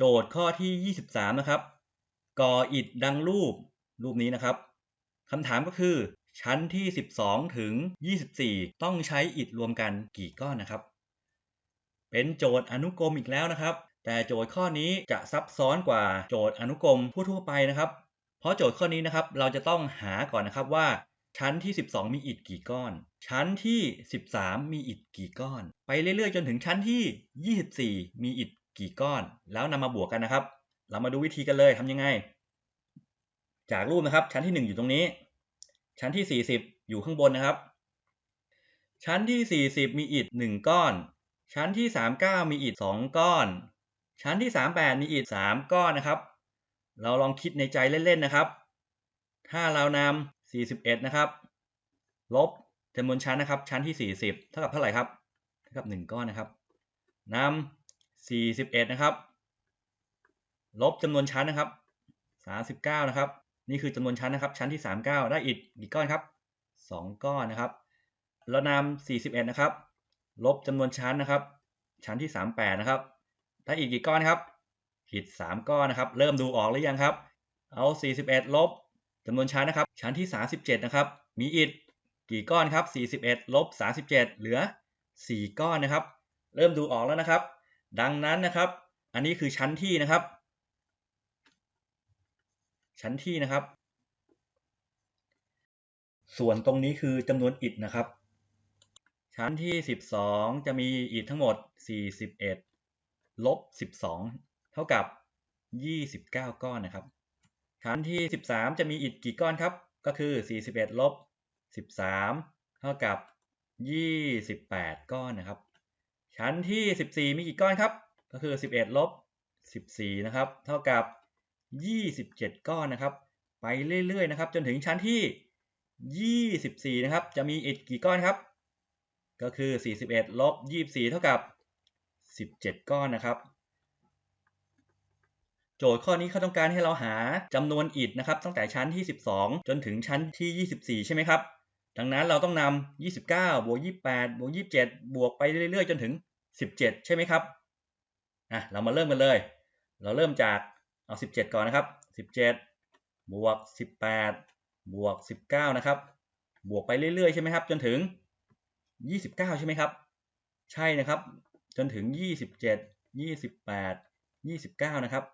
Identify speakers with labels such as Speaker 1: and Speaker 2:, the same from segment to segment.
Speaker 1: โจทย์ข้อที่ 23 นะครับ ก่ออิฐดังรูป รูปนี้นะครับคำถามก็คือ ชั้นที่ 12 ถึง 24 ต้องใช้อิฐรวมกันกี่ก้อนนะครับ เป็นโจทย์อนุกรมอีกแล้วนะครับ แต่โจทย์ข้อนี้จะซับซ้อนกว่าโจทย์อนุกรมทั่วๆไปนะครับ เพราะโจทย์ข้อนี้นะครับ เราจะต้องหาก่อนนะครับว่า ชั้นที่ 12 มีอิฐกี่ก้อน ชั้นที่ 13 มีอิฐกี่ก้อน ไปเรื่อยๆ จนถึงชั้นที่ 24 มีอิฐ กี่ก้อน แล้วนำมาบวกกันนะครับ เรามาดูวิธีกันเลยทำยังไง จากรูปนะครับ ชั้นที่ 1 อยู่ตรงนี้ ชั้นที่ 40 อยู่ข้างบนนะครับ ชั้นที่ 40 มีอิฐ1ก้อน ชั้นที่ 39 มีอิฐ2ก้อน ชั้นที่ 38 มีอิฐ3ก้อนนะครับ เราลองคิดในใจเล่นๆนะครับ ถ้าเรานำ41 นะครับ ลบจำนวนชั้นนะครับ ชั้นที่ 40 เท่ากับเท่าไหร่ครับ เท่ากับ 1 ก้อนนะครับนำ 41 นะครับ ลบจำนวนชั้นนะครับ 39 นะครับ นี่คือจำนวนชั้นนะครับ ชั้นที่ 39 ได้อิฐกี่ก้อนครับ 2 ก้อนนะครับ แล้วนำ41 นะครับ ลบจำนวนชั้นนะครับ ชั้นที่ 38 นะครับ ได้อีกกี่ก้อนครับอิฐ3ก้อนนะครับ เริ่มดูออกหรือยังครับ เอา 41 ลบจำนวนชั้นนะครับ ชั้นที่ 37 นะครับ มีอิฐกี่ก้อนครับ 41 ลบ 37 เหลือ 4 ก้อนนะครับ เริ่มดูออกแล้วนะครับ ดังนั้นนะครับ อันนี้คือชั้นที่นะครับ ชั้นที่นะครับ ส่วนตรงนี้คือจำนวนอิฐนะครับ ชั้นที่ 12 จะมีอิฐทั้งหมด 41 ลบ 12 เท่ากับ 29 ก้อนนะครับ ชั้นที่ 13 จะมีอิฐกี่ก้อนครับ ก็คือ 41 ลบ 13 เท่ากับ 28 ก้อนนะครับ ชั้นที่ 14 มีกี่ก้อนครับ ก็คือ 11ลบ14 นะครับ เท่ากับ 27 ก้อนนะครับ ไปเรื่อยๆนะครับ จนถึงชั้นที่ 24 นะครับ จะมีอิฐกี่ก้อนครับ ก็คือ 41ลบ24 เท่ากับ 17 ก้อนนะครับ โจทย์ข้อนี้เขาต้องการให้เราหาจำนวนอิฐนะครับ ตั้งแต่ชั้นที่ 12 จนถึงชั้นที่ 24 ใช่ไหมครับดังนั้นเราต้องนำ29 บวก 28 บวก 27 บวกไปเรื่อยๆ จนถึง 17 ใช่ไหมครับอะเรามาเริ่มกันเลย เราเริ่มจากเอา 17 ก่อนนะครับ 17 บวก 18 บวก 19 นะครับ บวกไปเรื่อยๆ ใช่ไหมครับ จนถึง 29 ใช่ไหมครับ ใช่นะครับ จนถึง 27 28 29 นะครับ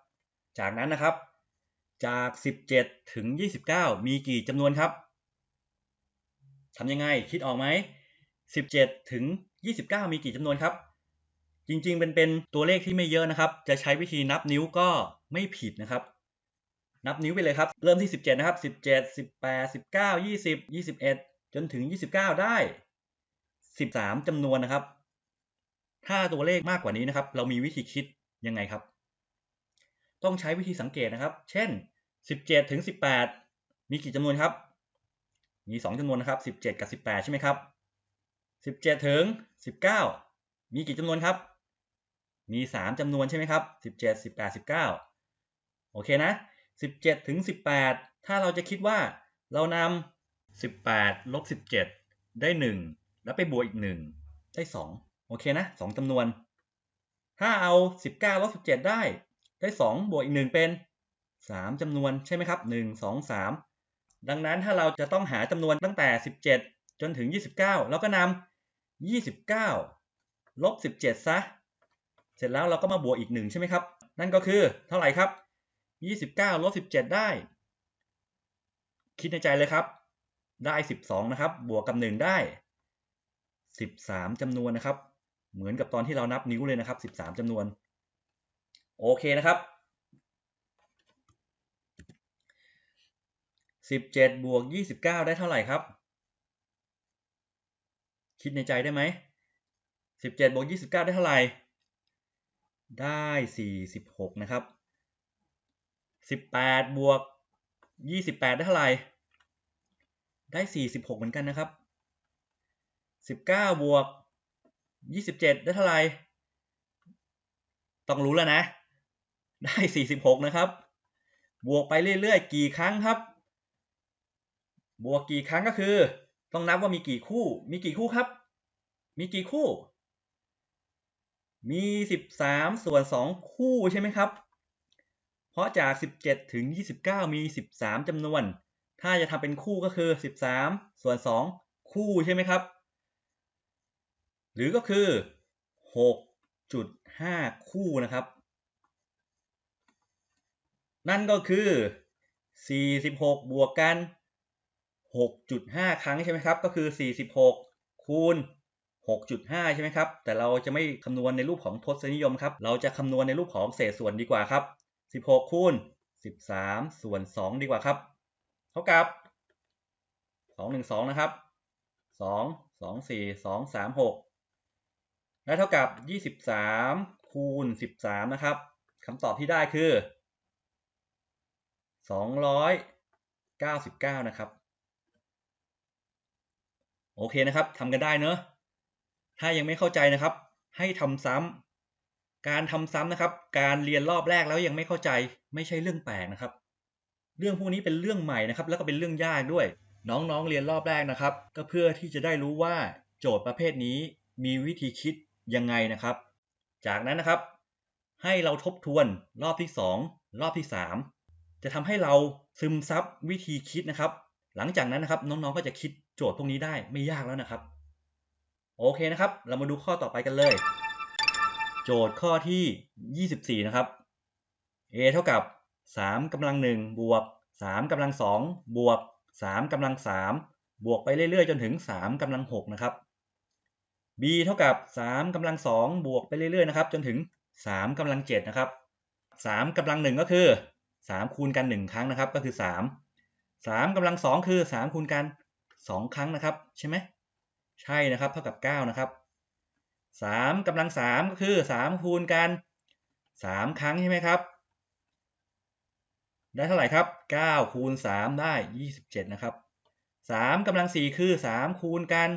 Speaker 1: จากนั้นนะครับ จาก 17 ถึง 29 มีกี่จำนวนครับทำยังไง คิดออกไหม 17 ถึง 29 มีกี่จำนวนครับ จริงๆเป็นเป็นตัวเลขที่ไม่เยอะนะครับ จะใช้วิธีนับนิ้วก็ไม่ผิดนะครับ นับนิ้วไปเลยครับ เริ่มที่ 17 นะครับ 17 18 19 20 21 จนถึง 29 ได้ 13จำนวนนะครับ ถ้าตัวเลขมากกว่านี้นะครับ เรามีวิธีคิดยังไงครับ ต้องใช้วิธีสังเกตนะครับ เช่น 17 ถึง 18 มีกี่จำนวนครับ มี 2จำนวนนะครับ 17 กับ 18 ใช่ไหมครับ 17 ถึง 19 มีกี่จำนวนครับ มี 3จำนวนใช่ไหมครับ 17 18 19 โอเคนะ 17 ถึง 18 ถ้าเราจะคิดว่าเรานำ 18 ลบ 17 ได้ 1 แล้วไปบวกอีก 1 ได้ 2 โอเคนะ 2จำนวน ถ้าเอา 19 ลบ 17 ได้ ได้ 2 บวกอีก 1 เป็น 3จำนวนใช่ไหมครับ 1 2 3 ดังนั้นถ้าเราจะต้องหาจำนวนตั้งแต่ 17 จนถึง 29 เราก็นำ29 ลบ 17 ซะ เสร็จแล้วเราก็มาบวกอีก 1 ใช่ไหมครับ นั่นก็คือเท่าไหร่ครับ 29ลบ17 ได้ คิดในใจเลยครับ ได้ 12 นะครับ บวกกับ 1 ได้ 13จำนวนนะครับ เหมือนกับตอนที่เรานับนิ้วเลยนะครับ 13จำนวน โอเคนะครับ 17บวก29 ได้เท่าไหร่ครับ คิดในใจได้ไหม17บวก29 ได้เท่าไหร่ ได้ 46 นะครับ 18 บวก 28 ได้เท่าไหร่ ได้ 46 เหมือนกันนะครับ 19 บวก 27 ได้เท่าไหร่ ต้องรู้แล้วนะ ได้ 46 นะครับ บวกไปเรื่อยๆ กี่ครั้งครับ บวกกี่ครั้งก็คือ ต้องนับว่ามีกี่คู่ มีกี่คู่ครับ มีกี่คู่ มี 13 ส่วน 2 คู่ใช่ไหมครับ เพราะจาก 17 ถึง 29 มี 13จำนวน ถ้าจะทำเป็นคู่ก็คือ 13 ส่วน 2 คู่ใช่ไหมครับ หรือก็คือ 6.5 คู่นะครับ นั่นก็คือ 46 บวกกัน 6.5 ครั้งใช่ไหมครับ ก็คือ 46 คูณ 6.5 ใช่ไหมครับ แต่เราจะไม่คำนวณในรูปของทศนิยมครับ เราจะคำนวณในรูปของเศษส่วนดีกว่าครับ 16 คูณ 13 ส่วน 2 ดีกว่าครับ เท่ากับ 212 นะครับ 2 2 4 2 3 6 และเท่ากับ 23 คูณ 13 นะครับคำตอบที่ได้คือ 299 นะครับ โอเคนะครับทำกันได้เนอะ ถ้ายังไม่เข้าใจนะครับ ให้ทำซ้ำการทำซ้ำนะครับ การเรียนรอบแรกแล้วยังไม่เข้าใจ ไม่ใช่เรื่องแปลกนะครับ เรื่องพวกนี้เป็นเรื่องใหม่นะครับ แล้วก็เป็นเรื่องยากด้วย น้องๆเรียนรอบแรกนะครับ ก็เพื่อที่จะได้รู้ว่าโจทย์ประเภทนี้มีวิธีคิดยังไงนะครับ จากนั้นนะครับ ให้เราทบทวนรอบที่ 2 รอบที่ 3 จะทำให้เราซึมซับวิธีคิดนะครับ หลังจากนั้นนะครับน้องๆก็จะคิดโจทย์พวกนี้ได้ไม่ยากแล้วนะครับ โอเคนะครับ เรามาดูข้อต่อไปกันเลย โจทย์ข้อที่ 24 นะครับ a เท่ากับ 3กำลัง1บวก 3กำลัง2บวก 3กำลัง3บวกไปเรื่อยๆ จนถึง 3กำลัง6นะครับ b เท่ากับ 3กำลัง2บวกไปเรื่อยๆ นะครับ จนถึง 3กำลัง7นะครับ 3กำลัง1ก็คือ 3 คูณกัน 1 ครั้งนะครับ ก็คือ 3 3กำลัง2คือ 3 คูณกัน 2 ครั้งนะครับ ใช่ไหม ใช่นะครับเท่ากับ9นะครับ3กำลัง3ก็คือ3คูณกัน3 ครั้งใช่ไหมครับ ได้เท่าไหร่ครับ9คูณ3ได้ 27 นะครับ3กำลัง4คือ3คูณกัน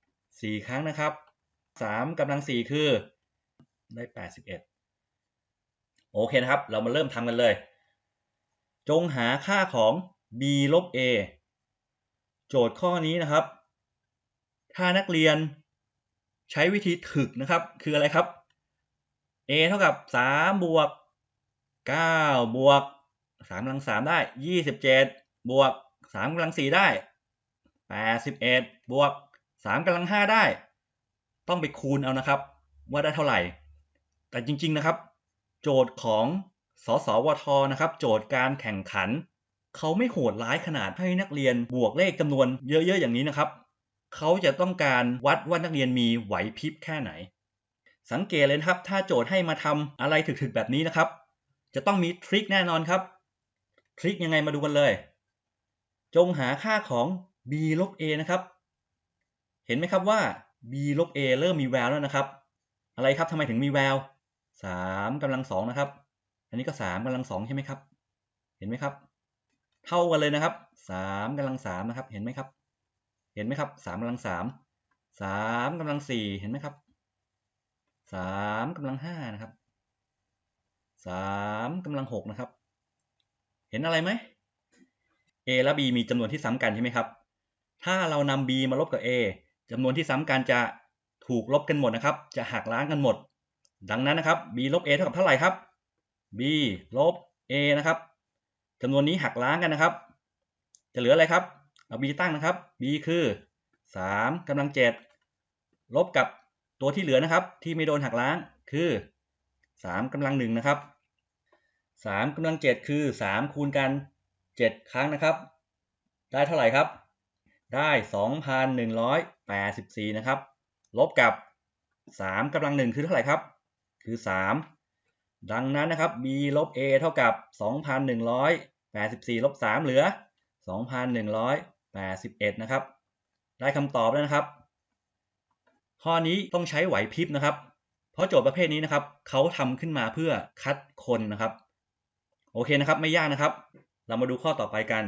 Speaker 1: 4 ครั้งนะครับ3กำลัง4คือได้ 81 โอเคนะครับ เรามาเริ่มทำกันเลย จงหาค่าของ b ลบ a โจทย์ข้อนี้นะครับ ถ้านักเรียนใช้วิธีถึกนะครับ คืออะไรครับ a เท่ากับ3บวก9บวก3กำลัง3ได้ 27 บวก3กำลัง4ได้ 81 บวก3กำลัง5ได้ ต้องไปคูณเอานะครับ ว่าได้เท่าไหร่ แต่จริง ๆนะครับ โจทย์ของสสวทนะครับ โจทย์การแข่งขัน เขาไม่โหดร้ายขนาดให้นักเรียนบวกเลขจำนวนเยอะ ๆ อย่างนี้นะครับ เขาจะต้องการวัดว่านักเรียนมีไหวพริบแค่ไหน สังเกตเลยครับ ถ้าโจทย์ให้มาทำอะไรถึกๆแบบนี้นะครับ จะต้องมีทริคแน่นอนครับ ทริคยังไงมาดูกันเลย จงหาค่าของ b ลบ a นะครับ เห็นไหมครับว่า b ลบ a เริ่มมีแววแล้วนะครับ อะไรครับทำไมถึงมีแวว3กำลัง2นะครับ อันนี้ก็3กำลัง2ใช่ไหมครับ เห็นไหมครับ เท่ากันเลยนะครับ3กำลัง3นะครับ เห็นไหมครับ เห็นไหมครับ3กำลัง3 3กำลัง4เห็นไหมครับ3กำลัง5นะครับ3กำลัง6นะครับ เห็นอะไรไหม a และ b มีจำนวนที่ซ้ำกันใช่ไหมครับ ถ้าเรานำ b มาลบกับ a จำนวนที่ซ้ำกันจะถูกลบกันหมดนะครับ จะหักล้างกันหมด ดังนั้นนะครับ b ลบ a เท่ากับเท่าไหร่ครับ b ลบ a นะครับจำนวนนี้หักล้างกันนะครับ จะเหลืออะไรครับ เอา b ตั้งนะครับ b คือ 3กำลัง 7 ลบกับตัวที่เหลือนะครับ ที่ไม่โดนหักล้างคือ 3กำลัง1นะครับ 3กำลัง 7 คือ 3 คูณกัน 7 ครั้งนะครับ ได้เท่าไหร่ครับ ได้ 2,184 นะครับ ลบกับ 3กำลัง 1 คือเท่าไหร่ครับ คือ 3 ดังนั้นนะครับ b ลบ a เท่ากับ 2,184 ลบ 3 เหลือ 81นะครับ ได้คำตอบแล้วนะครับ ข้อนี้ต้องใช้ไหวพริบนะครับ เพราะโจทย์ประเภทนี้นะครับเขาทำขึ้นมาเพื่อคัดคนนะครับ โอเคนะครับ ไม่ยากนะครับ เรามาดูข้อต่อไปกัน